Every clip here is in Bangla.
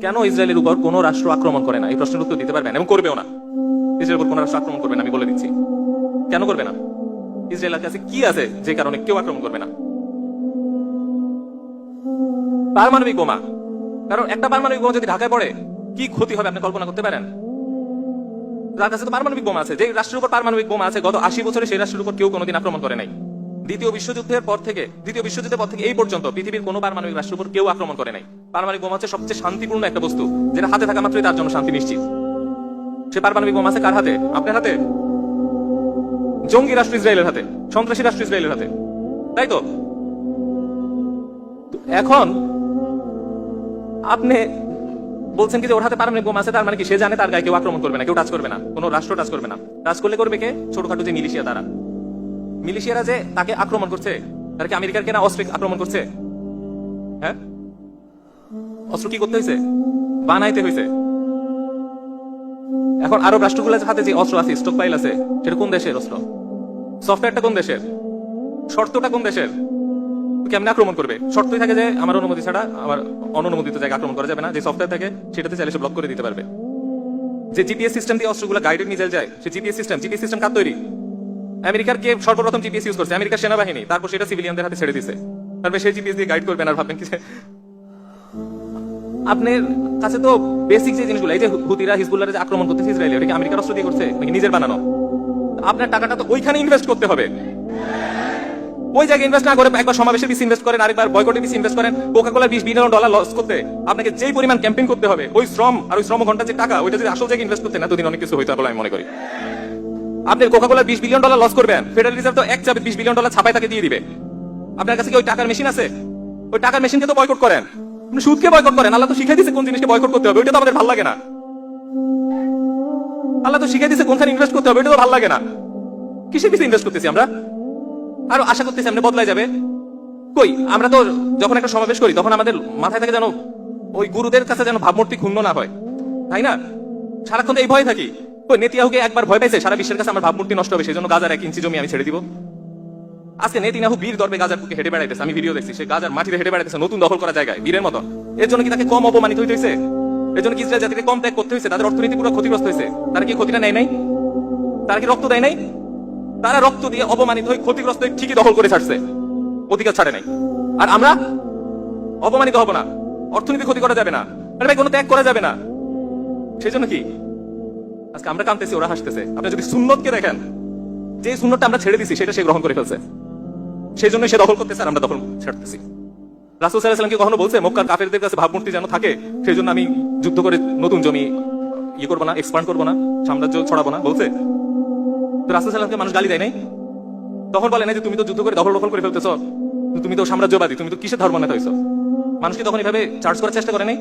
কেন ইসরায়েলের উপর কোনো রাষ্ট্র আক্রমণ করে না? এই প্রশ্নের উত্তর দিতে পারবেন? এবং করবেও না। ইসরায়েলের উপর কোনো রাষ্ট্র আক্রমণ করবে না, আমি বলে দিচ্ছি। কেন করবে না? ইসরায়েলের কাছে কি আছে যে কারণে কেউ আক্রমণ করবে না? পারমাণবিক বোমা। কারণ একটা পারমাণবিক বোমা যদি ঢাকায় পড়ে, কি ক্ষতি হবে আপনি কল্পনা করতে পারেন? যার কাছে তো পারমাণবিক বোমা আছে। যে রাষ্ট্রের উপর পারমাণবিক বোমা আছে, গত আশি বছরে সেই রাষ্ট্রের উপর কেউ কোনোদিন আক্রমণ করে নাই। দ্বিতীয় বিশ্বযুদ্ধের পর থেকে, দ্বিতীয় বিশ্বযুদ্ধের পর থেকে এই পর্যন্ত পৃথিবীর কোনো পারমাণবিক রাষ্ট্রের উপর কেউ আক্রমণ করে নাই। পারমাণবিক বোমা হচ্ছে সবচেয়ে শান্তিপূর্ণ একটা বস্তু, যেটা হাতে থাকা মাত্রই তার জন্য শান্তি নিশ্চিত। সে পারমাণবিক বোমা আছে কার হাতে? আপনার হাতে? জঙ্গি রাষ্ট্র ইসরায়েলের হাতে, সন্ত্রাসী রাষ্ট্র ইসরায়েলের হাতে। তাই তো? এখন আপনি বলছেন কি যে ওর হাতে পারমাণবিক বোমা আছে, তার মানে কি সে জানে তার গায়ে কেউ আক্রমণ করবে না, কেউ টাচ করবে না, কোনো রাষ্ট্র টাচ করবে না। টাচ করলে করবে কে? ছোটখাটো যে মিলিশিয়া তারা। মিলিশিয়ারা যে তাকে আক্রমণ করছে, তারা কি আমেরিকার কেনা অস্ত্র আক্রমণ করছে? হ্যাঁ? অস্ত্র কি করতে হয়েছে? বানাইতে হয়েছে। এখন আরব রাষ্ট্রগুলোর হাতে যে অস্ত্র আছে স্টক পাইল আছে, সেটা কোন দেশের অস্ত্র? সফটওয়্যারটা কোন দেশের? শর্তটা কোন দেশের? কেমনে আক্রমণ করবে? শর্তই থাকে যে আমার অনুমতি ছাড়া আমার অনুমোদিত জায়গা আক্রমণ করা যাবে না। যে সফটওয়্যার থাকে, সেটাতে চাইলে সে ব্লক করে দিতে পারবে। যে জিপিএস সিস্টেম দিয়ে অস্ত্রগুলো গাইডেড মিসাইল যায়, সে জিপিএস সিস্টেম জিপিএস সিস্টেম কার তৈরি? আমেরিকার কে সর্বপ্রথম জিপিএস ইউজ করছে? আমেরিকার সেনাবাহিনী। তারপর সেটা সিভিলিয়ানদের হাতে ছেড়ে দিছে। তারপরে সেই জিপিএস দিয়ে গাইড করবেন আর ভাববেন কি আপনার কাছে তো বেসিক যে জিনিসগুলো, এই যে হুতিরা হিজবুল্লাহ যে আক্রমণ করতেছে ইসরায়েল এটা কি আমেরিকার অস্ত্র দিয়ে করছে? নাকি নিজের বানানো? আপনার টাকাটা তো ওইখানে ইনভেস্ট করতে হবে। ওই জায়গায় ইনভেস্ট না করে একবার সমাবেশে বিশ ইনভেস্ট করেন, আরেকবার বয়কটে বিশ ইনভেস্ট করেন কোকা কোলার বিশ বিলিয়ন ডলার লস করতে। আপনাকে যেই পরিমাণ ক্যাম্পেইন করতে হবে, ওই শ্রম, আর ওই শ্রম ঘণ্টা যে টাকা, ওইটা যদি আসল জায়গায় ইনভেস্ট করতে না দুদিন অনেক কিছু হইতো বলে আমি মনে করি। আপনি কোকা কোলার বিশ বিলিয়ন ডলার লস করবেন। ফেডারেল রিজার্ভ তো এক চাপে বিশ বিলিয়ন ডলার ছাপায় তাকে দিয়ে দিবে। আপনার কাছে কি ওই টাকার মেশিন আছে? ওই টাকার মেশিনকে তো বয়কট করেন। আপনি সুদকে বয়কট করেন। আল্লাহ তো শিখাই দিচ্ছে কোন জিনিসকে বয়কট করতে হবে। ওইটা তো আমাদের ভালো লাগে না। আল্লাহ তো শিখাই দিচ্ছে কোনখানে ইনভেস্ট করতে হবে। ওইটা তো ভালো লাগে না। কিসে কিসে ইনভেস্ট করতেছি আমরা? আরও আশা করতেছি আপনি বদলাই যাবে। কই, আমরা তো যখন একটা সমাবেশ করি, তখন আমাদের মাথায় থাকে যেন ওই গুরুদের কাছে যেন ভাবমূর্তি ক্ষুণ্ণ না হয়। তাই না? সারাক্ষণ এই ভয় থাকি। কই নেতিয়াহুকে একবার ভয় পাইছে সারা বিশ্বের কাছে আমার ভাবমূর্তি নষ্ট হবে, সেই জন্য গাজার এক ইঞ্চি জমি আমি ছেড়ে দিব। আজকে নেতিনাহু বীর দরবে গাজার বুকে হেঁটে বেড়াইতেছে, আমি ভিডিও দেখছি, সে গাজার মাটিতে হেঁটে বেড়াইতেছে, নতুন দখল করা জায়গায়, বীরের মতো এর জন্য কি তাকে কম অপমানিত হইতে হয়েছে এর জন্য কি ইসরায়েল জাতিকে কম ত্যাগ করতে হয়েছে তাদের অর্থনীতি পুরো ক্ষতিগ্রস্ত হয়েছে তারা কি ক্ষতিটা নেয় নাই? তারা কি রক্ত দেয় নাই? তারা রক্ত দিয়ে অপমানিত হয়ে ক্ষতিগ্রস্ত হয়ে ঠিকই দখল করে ছাড়ছে। অধিকার ছাড়ে নাই। আর আমরা অপমানিত হব না। অর্থনীতি ক্ষতি করা যাবে না। আরে ভাই কোনো ত্যাগ করা যাবে না। সেই জন্য কি? আজকে আমরা কানতেছি, ওরা হাসতেছে। আপনি যদি সুন্নতকে দেখেন, যে সুন্নতটা আমরা ছেড়ে দিছি, সেটা সে গ্রহণ করে ফেলছে। সেই জন্য সে দখল করতেছে আর আমরা দখল ছাড়তেছি। রাসুল সাল্লাহামকে কখনো বলছে, মক্কার কাফেরদের কাছে ভাবমূর্তি যেন থাকে সেই জন্য আমি যুদ্ধ করে নতুন জমি ইয়ে করব না এক্সপান্ড করব না, সাম্রাজ্য ছড়াবো না, বলছে? তো রাসুল সাল্লামকে মানুষ গালি দেয় নাই? তখন বলে না যে তুমি তো যুদ্ধ করে দখল দখল করে ফেলতেছ তুমি তো সাম্রাজ্যবাদী, তুমি তো কিসের ধর্ম নেতা হয়েছ মানুষকে তখন এভাবে চার্জ করার চেষ্টা করে নাই?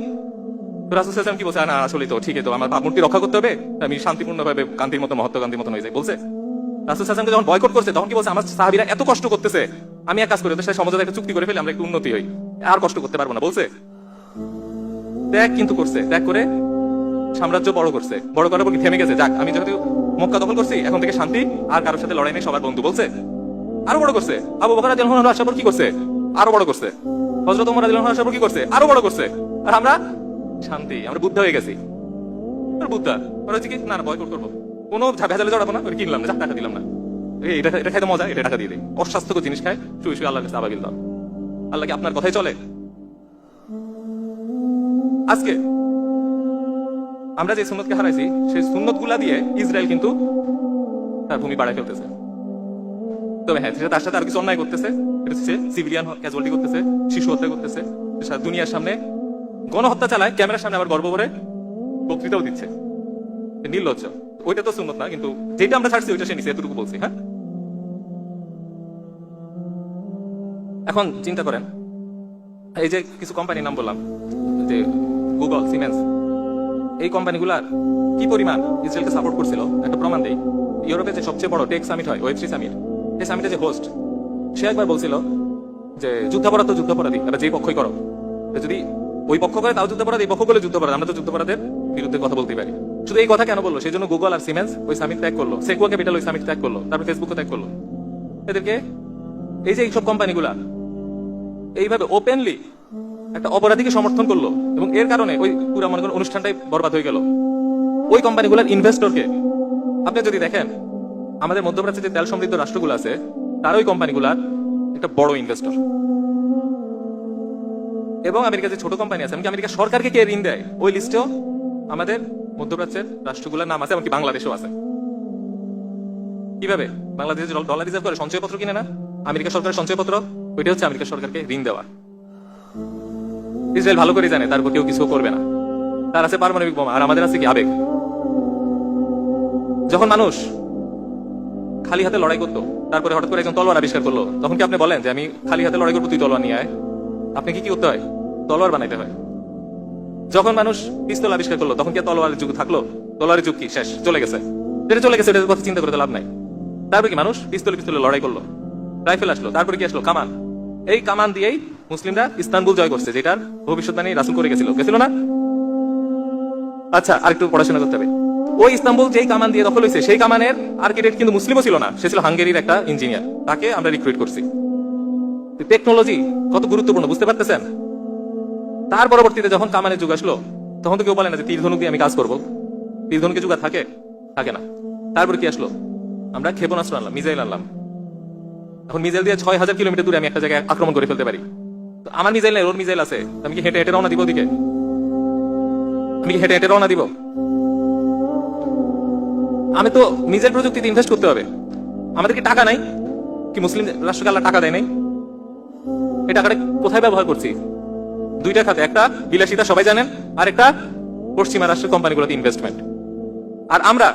রাসুল কি বলছে? না আসলে তো তো, আমার রক্ষা করতে হবে, আমি শান্তিপূর্ণ ভাবে কান্তির মতো হয়ে যায় বলছে। রাসুল যখন বয়কট করছে, তখন কি বলছে? আমার সাহাবিরা এত কষ্ট করতেছে, আমি এক কাজ একটা চুক্তি করে আমরা একটু উন্নতি হই। আর কষ্ট করতে পারব না। বলছে। ত্যাগ কিন্তু করছে, ত্যাগ করে সাম্রাজ্য বড় করছে। বড় করার পর থেমে গেছে? যাক, আমি যেহেতু মক্কা দখল করছি, এখন থেকে শান্তি, আর কারোর সাথে লড়াই নেই, সবার বন্ধু, বলছে। আরও বড় করছে। আবু বকর রাদিয়াল্লাহু আনহু আসার পর কি করছে? আরও বড় করছে। হযরত ওমর রাদিয়াল্লাহু আনহু আসার পর কি করছে? আরও বড় করছে। আর আমরা শান্তি, আমরা বুদ্ধ হয়ে গেছি। বুদ্ধা ওরা হচ্ছে কি? না না বয়কট করব। কোনো ভেজালে জড়াবো না ওই কিনলাম না টাকা দিলাম না। এটা এটা খাইতে মজা, এটা টাকা দিয়ে দিই অস্বাস্থ্যকর জিনিস খায়, শুয়ে শুয়ে আল্লাহর কাছে আবাবিল দাও। আল্লাহ কি আপনার কথাই চলে? আজকে আমরা যে সুন্নতকে হারাইছি, সেই সুন্নতগুলা দিয়ে ইসরায়েল কিন্তু তার ভূমি বাড়ায় ফেলতেছে। তবে হ্যাঁ সেটা তার সাথে আর কিছু অন্যায় করতেছে। এটা সিভিলিয়ান ক্যাজুয়ালিটি করতেছে, শিশু হত্যা করতেছে। দুনিয়ার সামনে গণহত্যা চালায় ক্যামেরার সামনে আবার গর্ব করে বক্তৃতাও দিচ্ছে। নির্লজ্জ। ওইটা তো সুন্নত না, কিন্তু যেটা আমরা ছাড়ছি ওইটা সে নিচে এতটুকু বলছি হ্যাঁ? এখন চিন্তা করেন, এই যে কিছু কোম্পানির নাম বললাম, যে গুগল সিমেন্স এই কোম্পানিগুলার কি পরিমাণ ইসরায়েলকে সাপোর্ট করছিল? একটা প্রমাণ দেই। ইউরোপে যে সবচেয়ে বড় টেক সামিট হয় ওয়েব থ্রি সামিট এই সামিটে যে হোস্ট সে একবার বলছিল যে যুদ্ধাপরাধ তো যুদ্ধাপরাধী, এবার যেই পক্ষই করো যদি ওই পক্ষ করে তাও যুদ্ধাপরাধ এই পক্ষ করলে যুদ্ধাপরাধ আমরা তো যুদ্ধাপরাধের বিরুদ্ধে কথা বলতে পারি। শুধু এই কথা কেন বলল? সেই জন্য গুগল আর সিমেন্স ওই সামিট ত্যাগ করল। সেকুয়া ক্যাপিটাল ওই সামিট ত্যাগ করল। তারপর ফেসবুকও ত্যাগ করল। এদেরকে এই যে এইসব কোম্পানিগুলা, এইভাবে ওপেনলি একটা অপরাধীকে সমর্থন করল এবং এর কারণে ওই পুরো মনে করেন অনুষ্ঠানটাই বরবাদ হয়ে গেল। ওই কোম্পানিগুলোর ইনভেস্টরকে আপনি যদি দেখেন, আমাদের মধ্যপ্রাচ্যে যে তেল সমৃদ্ধ রাষ্ট্রগুলো আছে, তার ওই কোম্পানিগুলার একটা বড় ইনভেস্টর এবং আমেরিকা যে ছোট কোম্পানি আছে, এমনকি আমেরিকা সরকারকে কে ঋণ দেয়? ওই লিস্টেও আমাদের মধ্যপ্রাচ্যের রাষ্ট্রগুলোর নাম আছে, এমনকি বাংলাদেশও আছে। কীভাবে? বাংলাদেশ ডলার রিজার্ভ করে, সঞ্চয়পত্র কিনে না? আমেরিকা সরকারের সঞ্চয়পত্র, ওইটা হচ্ছে আমেরিকা সরকারকে ঋণ দেওয়া। ইসরায়েল ভালো করে জানে, তারপর কেউ কিছু করবে না। তার আছে পারমাণবিক বোমা, আর আমাদের আছে কি? আবেগ। যখন মানুষ খালি হাতে লড়াই করতো, তারপরে হঠাৎ করে একজন তলোয়ার আবিষ্কার করল, তখন কি আপনি বলেন যে, আমি খালি হাতে লড়াই করব, তুই তলোয়ার নিয়ে আয় আপনি কি কি করতে হয় তলোয়ার বানাইতে হয়। যখন মানুষ পিস্তল আবিষ্কার করল, তখন কি তলোয়ারের যুগ থাকল? তলোয়ারের যুগ কি? শেষ, চলে গেছে। যেটা চলে গেছে, এটার কথা চিন্তা করে লাভ নাই। তারপরে কি মানুষ পিস্তলে পিস্তলে লড়াই করল? রাইফেল আসলো, তারপরে কি আসলো? কামান। এই কামান দিয়েই মুসলিমরা ইস্তানবুল জয় করছে, যেটার ভবিষ্যৎবাণী রাসুল করে গেছিল। গেছিল না? আচ্ছা আরেকটু পড়াশোনা করতে হবে। ওই ইস্তাম্বুল যেই কামান দিয়ে দখল হয়েছে, সেই কামানের আর্কিটেক্ট কিন্তু মুসলিমও ছিল না। সে ছিল হাঙ্গেরির একটা ইঞ্জিনিয়ার তাকে আমরা রিক্রুইট করছি। টেকনোলজি কত গুরুত্বপূর্ণ, বুঝতে পারতেছেন? তার পরবর্তীতে যখন কামানের যুগ আসলো, তখন তো কেউ বলে না যে তীর ধনুক দিয়ে আমি কাজ করব। তীর ধনুকে যুগ থাকে থাকে না। তারপর কি আসলো? আমরা ক্ষেপণাস্ত্র আনলাম মিজাইল আনলাম। এখন মিজাইল দিয়ে ছয় হাজার কিলোমিটার দূরে আমি একটা জায়গায় আক্রমণ করে ফেলতে পারি। তো আমার মিজাইল নেই, ওর মিজাইল আছে। আমি কি হেঁটে হেঁটে রওনা দিব ওদিকে? আমি কি হেঁটে হেঁটে রওনা দিব? আমি তো নিজের প্রযুক্তিতে ইনভেস্ট করতে হবে। আমাদের কি টাকা নাই? কি মুসলিম রাষ্ট্রকে আল্লাহ টাকা দেয় নাই? এই টাকাটা কোথায় ব্যবহার করছি? দুইটা খাতে, একটা বিলাসিতা, সবাই জানেন, আর একটা পশ্চিমা রাষ্ট্রের কোম্পানিগুলোতে ইনভেস্টমেন্ট আর আমরা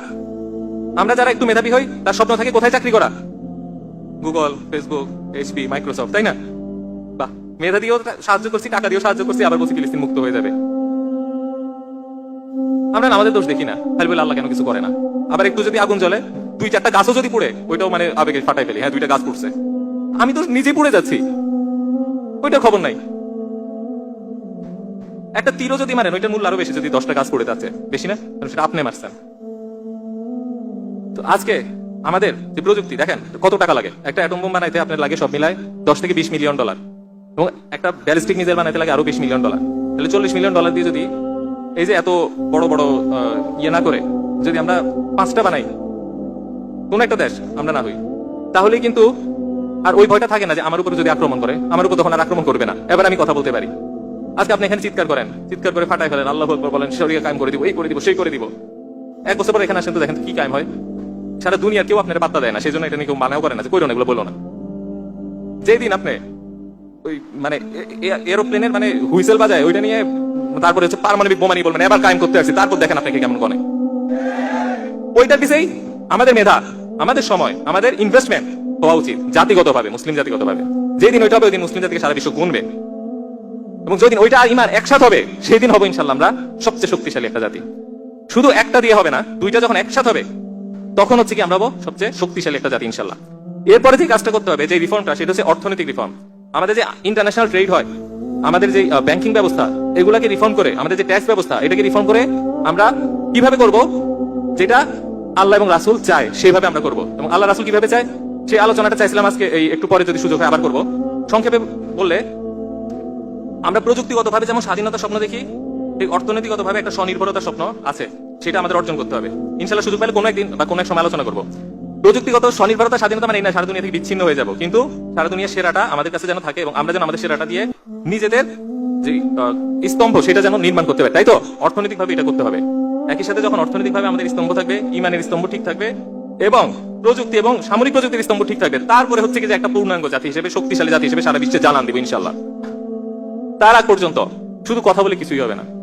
আমরা যারা একটু মেধাবী হই, তার স্বপ্ন থাকে কোথায় চাকরি করা? গুগল ফেসবুক এইচপি মাইক্রোসফট তাই না? বাহ মেধা দিয়েও সাহায্য করছি, টাকা দিয়েও সাহায্য করছি, আবার বলছি ফিলিস্তিন মুক্ত হয়ে যাবে। আমরা আমাদের দোষ দেখি না। তাহলে বলে আল্লাহ কেন কিছু করে না? আবার একটু যদি আগুন জ্বলে, দুই চারটা গাছও যদি পুড়ে, ওইটাও মানে আবেগে ফাটাই ফেলি। হ্যাঁ দুইটা গাছ পুড়ছে। আমি তো নিজে পুড়ে যাচ্ছি। ওইটা খবর নাই। একটা তীরও যদি মারেন, ওইটার মূল্য আরও বেশি যদি দশটা গাছ পড়ে যাচ্ছে। বেশি না? সেটা আপনি মারছেন। তো আজকে আমাদের যে প্রযুক্তি, দেখেন কত টাকা লাগে। একটা অ্যাটম বোম বানাইতে আপনার লাগে সব মিলায় দশ থেকে বিশ মিলিয়ন ডলার। এবং একটা ব্যালিস্টিক মিসাইল বানাইতে লাগে আরও বিশ মিলিয়ন ডলার। তাহলে চল্লিশ মিলিয়ন ডলার দিয়ে যদি এই যে এত বড় বড় ইয়ে না করে, যদি আমরা পাঁচটা বানাই, কোন একটা দেশ আমরা না হই তাহলে কিন্তু আর ওই ভয়টা থাকে না যে আমার উপরে যদি আক্রমণ করে, আমার উপর তখন আর আক্রমণ করবে না। এবার আমি কথা বলতে পারি। আজকে আপনি এখানে চিৎকার করেন। চিৎকার করে ফাটাই ফেলেন, আল্লাহ আকবার বলেন শরীরে কায়েম করে দিব, এই করে দিব, সেই করে দিব। এক বছর পর এখানে আসেন তো দেখেন কি কায়েম হয়। সারা দুনিয়ার কেউ আপনার পাত্তা দেয় না, সেই জন্য এটা নিয়ে কেউ মানাও করে না, যে কইরো এগুলো বলো না। যেই দিন আপনি ওই মানে এরোপ্লেনের মানে হুইসেল বাজায়, ওইটা নিয়ে তারপরে হচ্ছে পারমাণবিক বোমা নিয়ে বলবেন, এবার কায়েম করতে আসছি, তারপর দেখেন আপনাকে কেমন গনে ওইটার পিছেই আমাদের মেধা, আমাদের সময়, আমাদের ইনভেস্টমেন্ট হওয়া উচিত, জাতিগতভাবে, মুসলিম জাতিগতভাবে। যেদিন ওইটা হবে ওই দিন মুসলিম জাতিকে সারা বিশ্ব গুনবে। এবং যেদিন ওইটা ইমান একসাথ হবে সেই দিন হবে ইনশাল্লাহ আমরা সবচেয়ে শক্তিশালী একটা জাতি। শুধু একটা দিয়ে হবে না, দুইটা যখন একসাথ হবে, তখন হচ্ছে কি আমরা সবচেয়ে শক্তিশালী একটা জাতি ইনশাল্লাহ এরপরে যে কাজটা করতে হবে, যে রিফর্মটা সেটা হচ্ছে অর্থনৈতিক রিফর্ম আমাদের যে ইন্টারন্যাশনাল ট্রেড হয়, আমাদের যে ব্যাংকিং ব্যবস্থা, এগুলাকে রিফর্ম করে, আমাদের যে ট্যাক্স ব্যবস্থা, এটাকে রিফর্ম করে আমরা কীভাবে করব? যেটা আল্লাহ এবং রাসুল চায়, সেভাবে আমরা করব। এবং আল্লাহ রাসুল কীভাবে চায়? সেই আলোচনাটা চাইছিলাম আজকে, এই একটু পরে যদি সুযোগ হয় আবার করব। সংক্ষেপে বললে, আমরা প্রযুক্তিগতভাবে যেমন স্বাধীনতার স্বপ্ন দেখি এই অর্থনৈতিকগতভাবে একটা স্বনির্ভরতার স্বপ্ন আছে, সেটা আমাদের অর্জন করতে হবে। ইনশাল্লাহ সুযোগ পেলে কোনো একদিন বা কোনো এক সময় আলোচনা করব। প্রযুক্তিগত স্বনির্ভরতা, স্বাধীনতা মানে এই না সারা দুনিয়া থেকে বিচ্ছিন্ন হয়ে যাব। কিন্তু সারা দুনিয়ার সেরাটা আমাদের কাছে যেন থাকে এবং আমরা যেন আমাদের সেরাটা দিয়ে নিজেদের যে স্তম্ভ, সেটা যেন নির্মাণ করতে পারি। তাই তো? অর্থনৈতিকভাবে এটা করতে হবে। একই সাথে যখন অর্থনৈতিকভাবে আমাদের স্তম্ভ থাকবে, ইমানের স্তম্ভ ঠিক থাকবে এবং প্রযুক্তি এবং সামরিক প্রযুক্তির স্তম্ভ ঠিক থাকবে। তারপরে হচ্ছে যে একটা পূর্ণাঙ্গ জাতি হিসেবে, শক্তিশালী জাতি হিসেবে সারা বিশ্বে জানান দিব ইনশাল্লাহ তার পর্যন্ত শুধু কথা বলে কিছুই হবে না।